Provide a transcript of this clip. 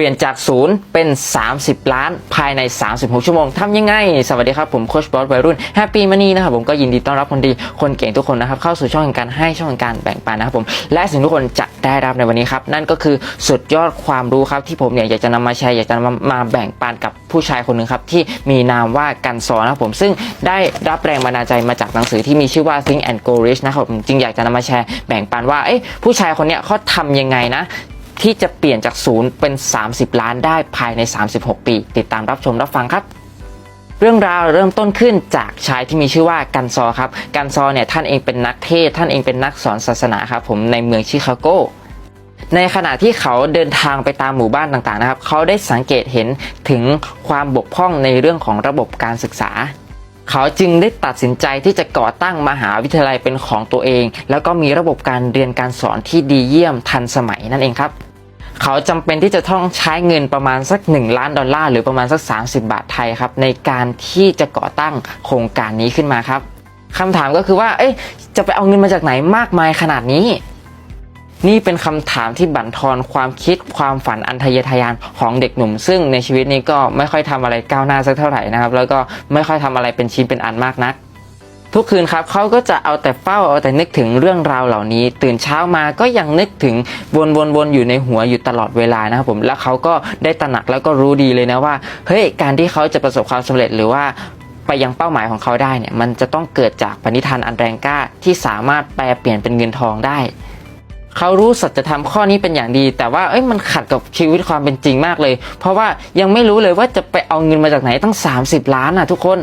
ปลี่ยนจากศูนย์เป็น 30 ล้านภายใน 36 ชั่วโมงทำยังไง สวัสดีครับ ผมโคชบอสวัยรุ่นแฮปปี้มันนี่นะครับผมก็ยินดีต้อนรับคนดี คนเก่งทุกคนนะครับเข้าสู่ช่องแห่งการให้ช่องแห่งการแบ่งปันนะครับผมและสิ่งทุกคนจะได้รับในวันนี้ครับ นั่นก็คือสุดยอดความรู้ครับที่ผมเนี่ยอยากจะนำมาแชร์อยากจะมามาแบ่งปันกับผู้ชายคนหนึ่งครับที่มีนามว่ากันซอนะครับผมซึ่งได้รับแรงบันดาลใจมาจากหนังสือที่มีชื่อว่า Think and Go Rich นะครับผมจึงอยากจะนำมาแชร์แบ่งปันว่าเอ๊ะผู้ชายคนเนี้ยเขาทำยังไงนะ ที่จะเปลี่ยนจากศูนย์เป็น 30 ล้านได้ภายใน 36 ปี ติดตามรับชมรับฟังครับเรื่องราวเริ่มต้นขึ้นจากชายที่มีชื่อว่ากันซอครับ กันซอเนี่ยท่านเองเป็นนักเทศ ท่านเองเป็นนักสอนศาสนาครับผมในเมืองชิคาโก ในขณะที่เขาเดินทางไปตามหมู่บ้านต่างๆนะครับ เขาได้สังเกตเห็นถึงความบกพร่องในเรื่องของระบบการศึกษา เขาจึงได้ตัดสินใจที่จะก่อตั้งมหาวิทยาลัยเป็นของตัวเอง แล้วก็มีระบบการเรียนการสอนที่ดีเยี่ยมทันสมัยนั่นเองครับ เขาจำเป็นที่จะต้องใช้เงินประมาณสัก 1 ล้านดอลลาร์หรือประมาณสัก 30 บาทไทยครับในการที่จะก่อตั้งโครงการนี้ขึ้นมาครับคำถามก็คือว่า เอ๊ะจะไปเอาเงินมาจากไหนมากมายขนาดนี้ นี่เป็นคำถามที่บั่นทอนความคิดความฝันอันทะเยอทะยานของเด็กหนุ่ม ซึ่งในชีวิตนี้ก็ไม่ค่อยทำอะไรก้าวหน้าสักเท่าไหร่นะครับ แล้วก็ไม่ค่อยทำอะไรเป็นชิ้นเป็นอันมากนัก ทุกคืนครับเขาก็จะเอาแต่เฝ้าเอาแต่นึกถึงเรื่องราวเหล่านี้ ตื่นเช้ามาก็ยังนึกถึงวนวนวนอยู่ในหัวอยู่ตลอดเวลานะครับผมแล้วเขาก็ได้ตระหนักแล้วก็รู้ดีเลยนะว่าเฮ้ยการที่เขาจะประสบความสำเร็จหรือว่าไปยังเป้าหมายของเขาได้เนี่ยมันจะต้องเกิดจากปณิธานอันแรงกล้าที่สามารถแปลเปลี่ยนเป็นเงินทองได้เขารู้สัจธรรมข้อนี้เป็นอย่างดี แต่ว่าเอ้ยมันขัดกับชีวิตความเป็นจริงมากเลย เพราะว่ายังไม่รู้เลยว่าจะไปเอาเงินมาจากไหนตั้ง 30 ล้านอะทุกคน